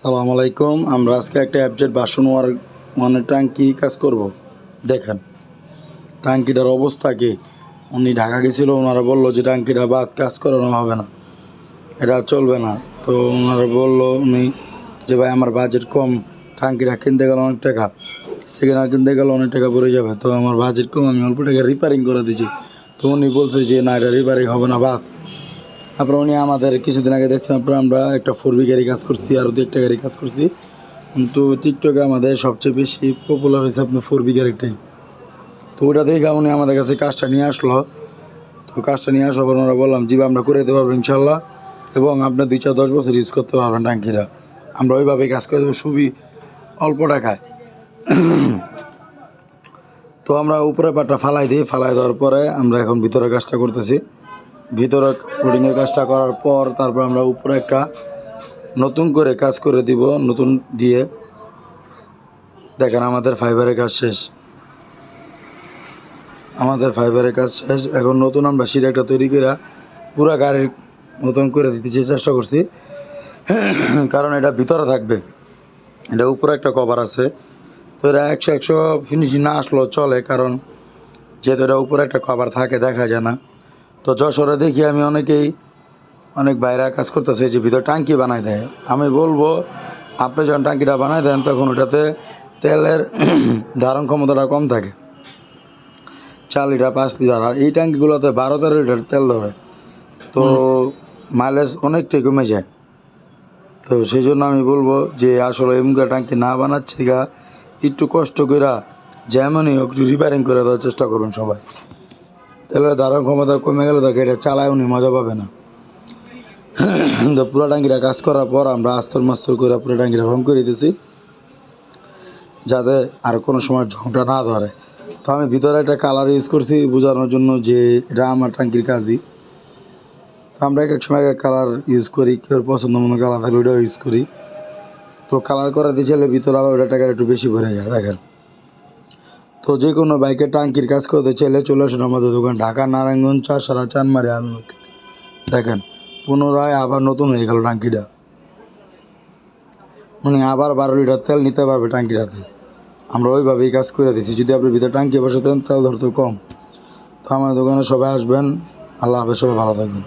সালাম আলাইকুম। আমরা আজকে একটা অ্যাবজেট বাসন ওয়ার মানে ট্যাঙ্কি কাজ করব। দেখেন, ট্যাঙ্কিটার অবস্থা কি? উনি ঢাকা গেছিল ওনারা বলল যে ট্যাঙ্কিটা বাদ কাজ করানো হবে না। এটা চলবে না। তো ওনারা বলল উনি যে, ভাই, আমার বাজেট কম, ট্যাঙ্কিটা কিনতে গেলে অনেক টাকা। সেখানে কিনতে গেলে অনেক টাকা পড়ে যাবে। তো আমার বাজেট কম, আমি অল্প টাকা রিপেয়ারিং করে দিয়েছি তো উনি বলছে যে, না, এটা রিপেয়ারিং হবে না, বাদ। তারপরে উনি আমাদের কিছুদিন আগে দেখছেন, আপনার, আমরা একটা ফোর বি গাড়ি কাজ করছি আরও দু একটা গাড়ি কাজ করছি। কিন্তু টিকটকে আমাদের সবচেয়ে বেশি পপুলার হয়েছে আপনার ফোর বি গাড়িটাই। তো ওটা দেখে উনি আমাদের কাছে কাজটা নিয়ে আসলো। তো কাজটা নিয়ে আসার পর ওনারা বললাম, জি আমরা করে দিতে পারব ইনশাল্লাহ। এবং আপনার দুই চার দশ বছর ইউজ করতে পারবেন ট্যাঙ্কিটা আমরা ওইভাবেই কাজ করে দেবো, খুবই অল্প টাকায়। তো আমরা উপরে পাটটা ফালাই দিই, ফালাই দেওয়ার পরে আমরা এখন ভিতরে কাজটা করতেছি। ভিতরে কোডিংয়ের কাজটা করার পর তারপর আমরা উপরে একটা নতুন করে কাজ করে দিব, নতুন দিয়ে। দেখেন আমাদের ফাইবারের কাজ শেষ। আমাদের ফাইবারের কাজ শেষ। এখন নতুন আমরা সিট একটা তৈরি করে পুরা গাড়ির নতুন করে দিতে চেষ্টা করছি। কারণ এটা ভিতরে থাকবে। এটা উপরে একটা কভার আছে। তো এটা একশো একশো ফিনিশিং না আসলেও চলে, কারণ যেহেতু এটা উপরে একটা কভার থাকে, দেখা যায় না। তো যশোরে দেখি আমি অনেকেই অনেক বাইরে কাজ করতেছে যে ভিতরে টাঙ্কি বানায় দেয়। আমি বলব আপনি যখন টাঙ্কিটা বানায় দেন তখন ওটাতে তেলের ধারণ ক্ষমতাটা কম থাকে। চার লিটার পাঁচ লিটার আর এই ট্যাঙ্কিগুলোতে বারো তেরো লিটার তেল ধরে। তো মাইলেজ অনেকটাই কমে যায়। তো সেই জন্য আমি বলব যে আসলে এমকা ট্যাঙ্কি না বানাচ্ছে গা একটু কষ্ট করে যেমনই একটু রিপেয়ারিং করে দেওয়ার চেষ্টা করবেন সবাই। তেলের ধারণ ক্ষমতা কমে গেলে তো এটা চালায় উনি, মজা পাবে না। তো পুরো ট্যাঙ্কিটা কাজ করার পর আমরা আস্তর মাস্তর করে পুরো ট্যাঙ্কিটা রং করে দিতেছি যাতে আর কোনো সময় ঝংটা না ধরে। তো আমি ভিতরে একটা কালার ইউজ করছি বোঝানোর জন্য যে এটা আমার ট্যাঙ্কির কাজই। তো আমরা এক এক সময় এক কালার ইউজ করি, কেউ পছন্দ মতো কালার থাকলে ওইটাও ইউজ করি। তো কালার করে দিয়েছিলে ভিতরে আবার ওটা টাকার একটু বেশি ভরে যায়, দেখেন। তো যে কোনো বাইকের টাঙ্কির কাজ করতে চাইলে চলে আসুন আমাদের দোকান, ঢাকা, নারায়ণগঞ্জ, চাষারা, চানমারি আলু দেখেন, পুনরায় আবার নতুন হয়ে গেল টাঙ্কিটা। মানে আবার বারো লিটার তেল নিতে পারবে টাঙ্কিটাতে। আমরা ওইভাবেই কাজ করে দিচ্ছি যদি আপনি ভিতরে টাঙ্কি বসাতেন, তেল ধরতো কম। তো আমার দোকানে সবাই আসবেন। আল্লাহ হাফেজ, সবাই ভালো থাকবেন।